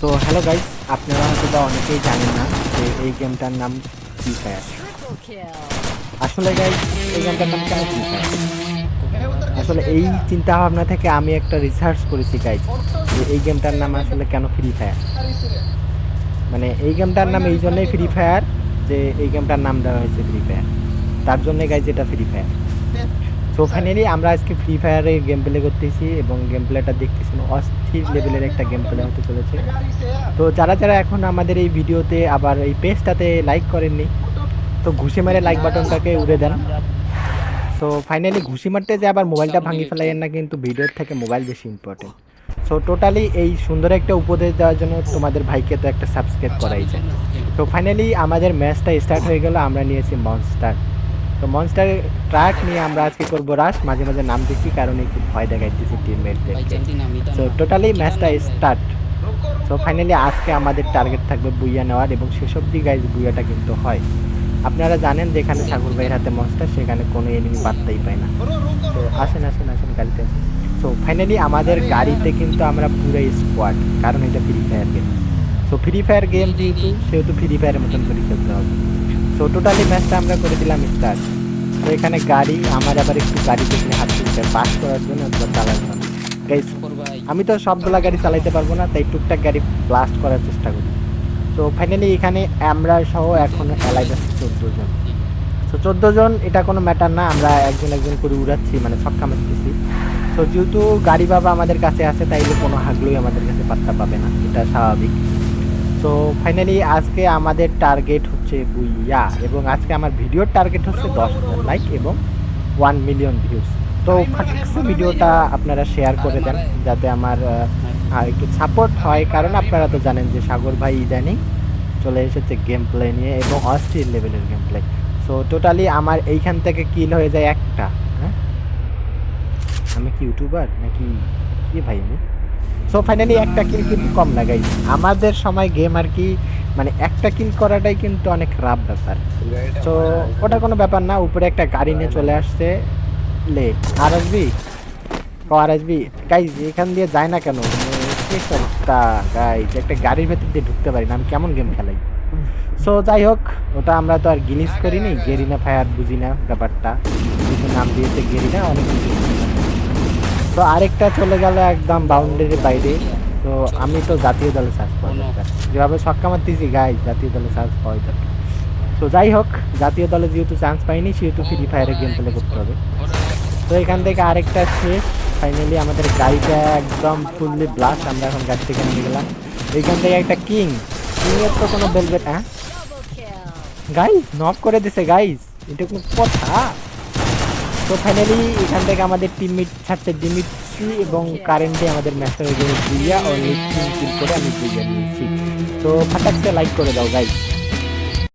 তো hello guys আপনারা হয়তো বা অনেকেই জানেন না যে এই গেমটার নাম ফ্রি ফায়ার আসলে গাইস এই গেমটার নাম কেন ফ্রি ফায়ার আসলে এই চিন্তা ভাবনা থেকে আমি একটা রিসার্চ করেছি গাইস যে এই গেমটার নাম আসলে কেন ফ্রি ফায়ার মানে এই গেমটার নাম এই জন্যই ফ্রি ফায়ার যে এই গেমটার নাম দেওয়া হয়েছে ফ্রি ফায়ার তার জন্যই গাইজ এটা ফ্রি ফায়ার সো ফাইনালি আমরা আজকে ফ্রি ফায়ারে গেম প্লে করতেছি এবং গেম প্লেটা দেখতেছি অস্থির লেভেলের একটা গেম প্লে হতে চলেছে। তো যারা যারা এখন আমাদের এই ভিডিওতে আবার এই পেজটাতে লাইক করেননি, তো ঘুষি মারে লাইক বাটনটাকে উড়ে দেন। সো ফাইনালি ঘুষি মারতে যে আবার মোবাইলটা ভাঙি ফেলাইয়েন না কিন্তু ভিডিওর থেকে মোবাইল বেশি ইম্পর্টেন্ট সো টোটালি এই সুন্দর একটা উপদেশ দেওয়ার জন্য তোমাদের ভাইকে তো একটা সাবস্ক্রাইব করাই যায়। তো ফাইনালি আমাদের ম্যাচটা স্টার্ট হয়ে গেল, আমরা নিয়েছি মনস্টার তো মনস্টার ট্রাক নিয়ে আমরা আজকে করব রাশ মাঝে মাঝে নাম দিচ্ছি কারণ একটু ভয় দেখাইতেছি টিমমেটদেরকে সো টোটালি ম্যাচটা স্টার্ট সো ফাইনালি আজকে আমাদের টার্গেট থাকবে বুইয়া নেওয়ার এবং শেষ অব্দি গাইজ বুইয়াটা কিন্তু হয়। আপনারা জানেন যেখানে সাগর ভাইয়ের হাতে মনস্টার সেখানে কোনো এনিমি পাত্তাই পায় না। তো আসেন আসেন আসেন গাড়িতে। সো ফাইনালি আমাদের গাড়িতে কিন্তু আমরা পুরো স্কোয়াড কারণ এটা free fire game so free fire game যেহেতু সেহেতু ফ্রি ফায়ারের মতন করে খেলতে হবে। সো টোটালি ম্যাচটা আমরা করে দিলাম স্টার্ট তো এখানে গাড়ি, আমার আবার একটু গাড়ি দেখলে হাত তুলতে পাস করার জন্য চালার জন্য আমি তো সবগুলা গাড়ি চালাইতে পারব না, তাই টুকটাক গাড়ি ব্লাস্ট করার চেষ্টা করি। তো ফাইনালি এখানে আমরা সহ এখনও অ্যালাইভ আছে চোদ্দ জন। তো চোদ্দ জন, এটা কোনো ম্যাটার না, আমরা একজন একজন করে উড়াচ্ছি মানে ছক্কা মারতেছি। তো যেহেতু গাড়ি বাবা আমাদের কাছে আছে, তাইলে কোনো হাগলুই আমাদের কাছে পাত্তা পাবে না, এটা স্বাভাবিক। তো ফাইনালি আজকে আমাদের টার্গেট হচ্ছে বুইয়া এবং আজকে আমার ভিডিওর টার্গেট হচ্ছে দশ হাজার লাইক এবং ওয়ান মিলিয়ন ভিউজ তো ভিডিওটা আপনারা শেয়ার করে দেন যাতে আমার একটু সাপোর্ট হয়। কারণ আপনারা তো জানেন যে সাগর ভাই ইদানিং চলে এসেছে গেম প্লে নিয়ে এবং অস্থির লেভেলের গেম প্লে সো টোটালি আমার এইখান থেকে কিল হয়ে যায় একটা হ্যাঁ? আমি কি ইউটিউবার নাকি কি ভাই আমি? সো ফাইনালি একটা কিল কিন্তু কম লাগাই আমাদের সময় গেম আর কি মানে একটা কিল করাটাই কিন্তু অনেক রাফ ব্যাপার। তো ওটা কোনো ব্যাপার না, উপরে একটা গাড়ি নিয়ে চলে আসছে। লে আর আসবি আর আসবি গাইজ এখান দিয়ে যায় না কেন? অবস্থা? গাইজ একটা গাড়ির ভেতর দিয়ে ঢুকতে পারি না, আমি কেমন গেম খেলাই? সো যাই হোক, ওটা আমরা তো আর গিলিস করিনি। গেরিনা ফায়ার বুঝি না ব্যাপারটা। কিছু নাম দিয়েছে গেরিনা অনেক কিছু। তো আরেকটা চলে গেল একদম বাউন্ডারির বাইরে। তো আমি তো জাতীয় দলে সার্চ পাওয়া দরকার যেভাবে ছক্কা মারতেছি গাই জাতীয় দলে সার্চ পাওয়া দরকার। তো যাই হোক জাতীয় দলে যেহেতু চান্স পাইনি সেহেতু ফ্রি ফায়ারে গেম প্লে করতে হবে। তো এখান থেকে আরেকটা শেষ। ফাইনালি আমাদের গাড়িটা একদম ফুললি ব্লাস্ট আমরা এখন গাড়ি থেকে নিয়ে গেলাম। এইখান থেকে একটা কিং কিং এর তো কোনো বেলবেট হ্যাঁ? গাইজ নক করে দিছে গাইজ এটা কোনো কথা। তো ফাইনালি এখান থেকে আমাদের টিমমেট ছাড়তে ডিমিট্রি এবং কারেন্টে আমাদের ম্যাচটা হয়ে গেল বুইয়া ও লিফটিং কিল করে আমি বুইয়া নিয়েছি। তো ফাটাকতে লাইক করে দাও গাইস